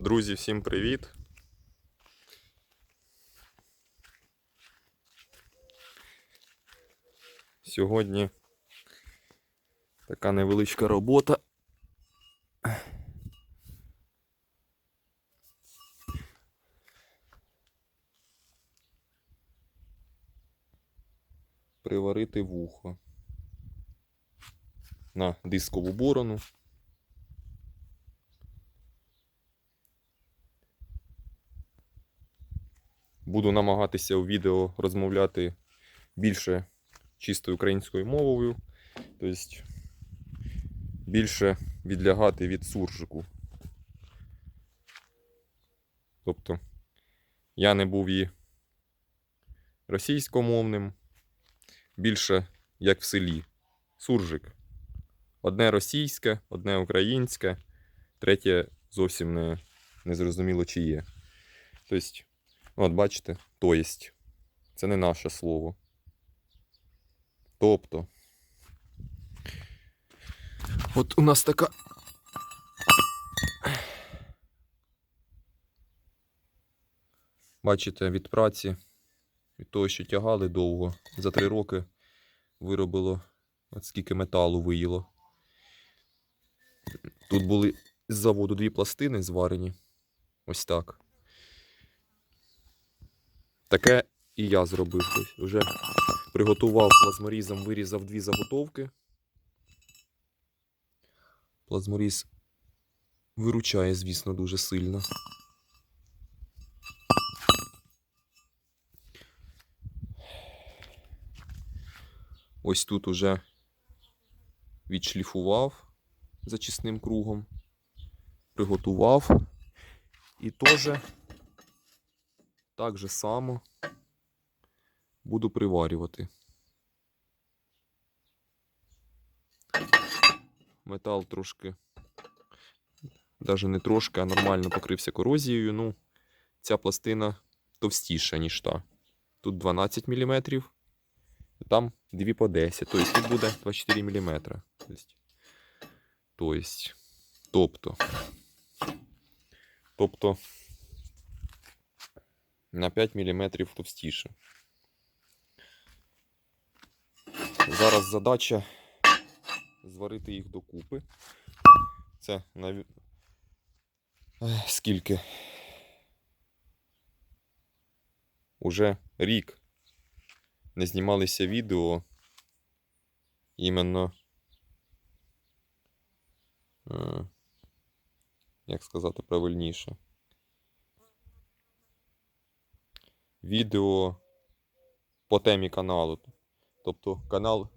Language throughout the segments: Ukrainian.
Друзі, всім привіт! Сьогодні така невеличка робота. Приварити вухо на дискову борону. Буду намагатися у відео розмовляти більше чистою українською мовою, тобто більше відлягати від суржику. Тобто я не був і російськомовним, більше як в селі. Суржик. Одне російське, одне українське, третє зовсім не, не зрозуміло чи є. Тобто, от бачите, то єсть. Це не наше слово. Тобто. От у нас така. Бачите, від праці, від того, що тягали довго, за три роки виробило от скільки металу виїло. Тут були з заводу дві пластини зварені. Ось так. Таке і я зробив. Тобто Вже приготував плазморізом, вирізав дві заготовки. Плазморіз виручає, звісно, дуже сильно. Ось тут уже відшліфував зачисним кругом, приготував і теж так же само буду приварювати. Метал трошки, навіть не трошки, а нормально покрився корозією. Ну, ця пластина товстіша, ніж та. Тут 12 мм, там 2 по 10. Тобто тут буде 24 мм. Тобто, тобто, тобто на 5 мм товстіше. Зараз задача зварити їх докупи. Це наві... Скільки? Уже рік не знімалися відео іменно. е, Як сказати правильніше? Відео по темі каналу. Тобто канал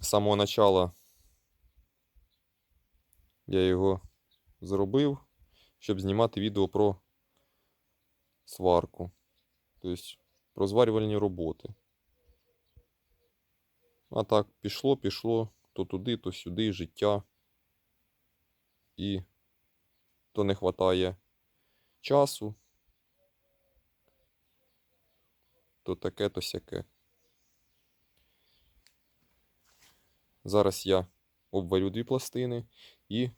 з самого начала я його зробив, щоб знімати відео про сварку. Тобто про зварювальні роботи. А так, пішло, пішло, то туди, то сюди, життя. І то не вистачає часу, то таке, то сяке. Зараз я обварю дві пластини і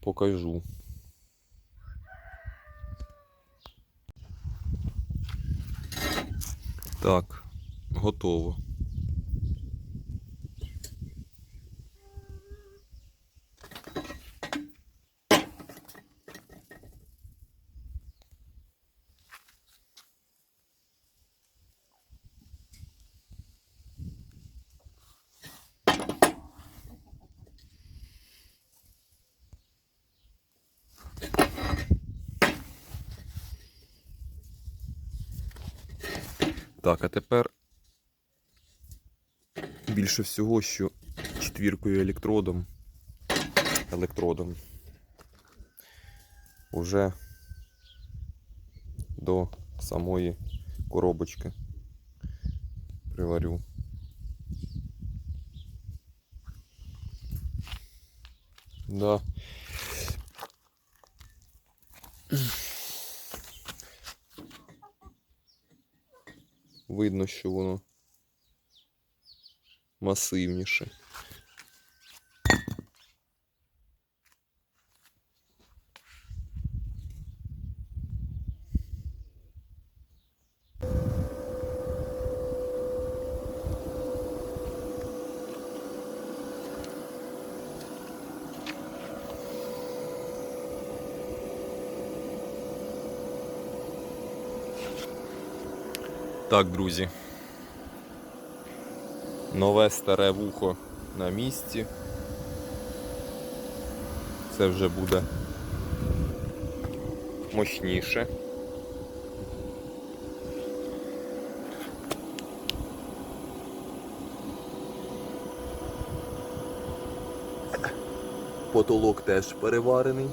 покажу. Так, готово. Так, а тепер більше всього, що четвіркою електродом, електродом уже до самої коробочки приварю. Да. Видно, що воно масивніше. Так, друзі. Нове старе вухо на місці. Це вже буде мощніше. Потолок теж переварений.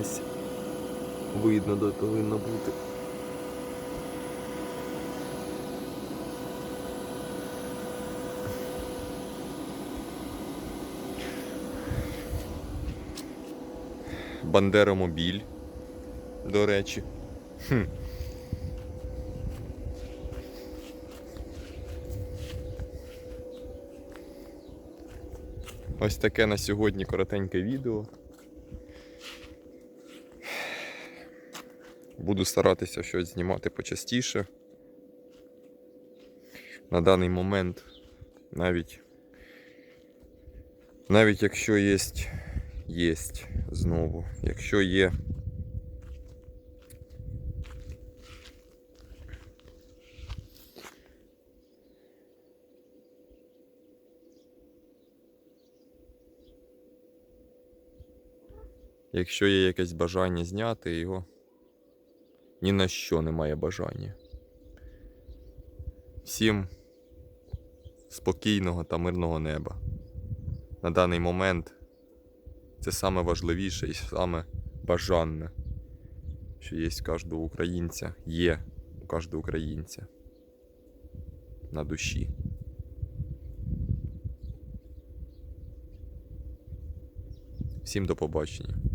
Ось видно, де повинно бути. Бандеромобіль, до речі. Хм. Ось таке на сьогодні коротеньке відео. Буду старатися щось знімати почастіше. На даний момент навіть навіть якщо є, є знову, якщо є Якщо є якесь бажання зняти його, ні на що немає бажання. Всім спокійного та мирного неба. На даний момент це саме важливіше і саме бажанне, що є в кожного українця, є у кожного українця на душі. Всім до побачення.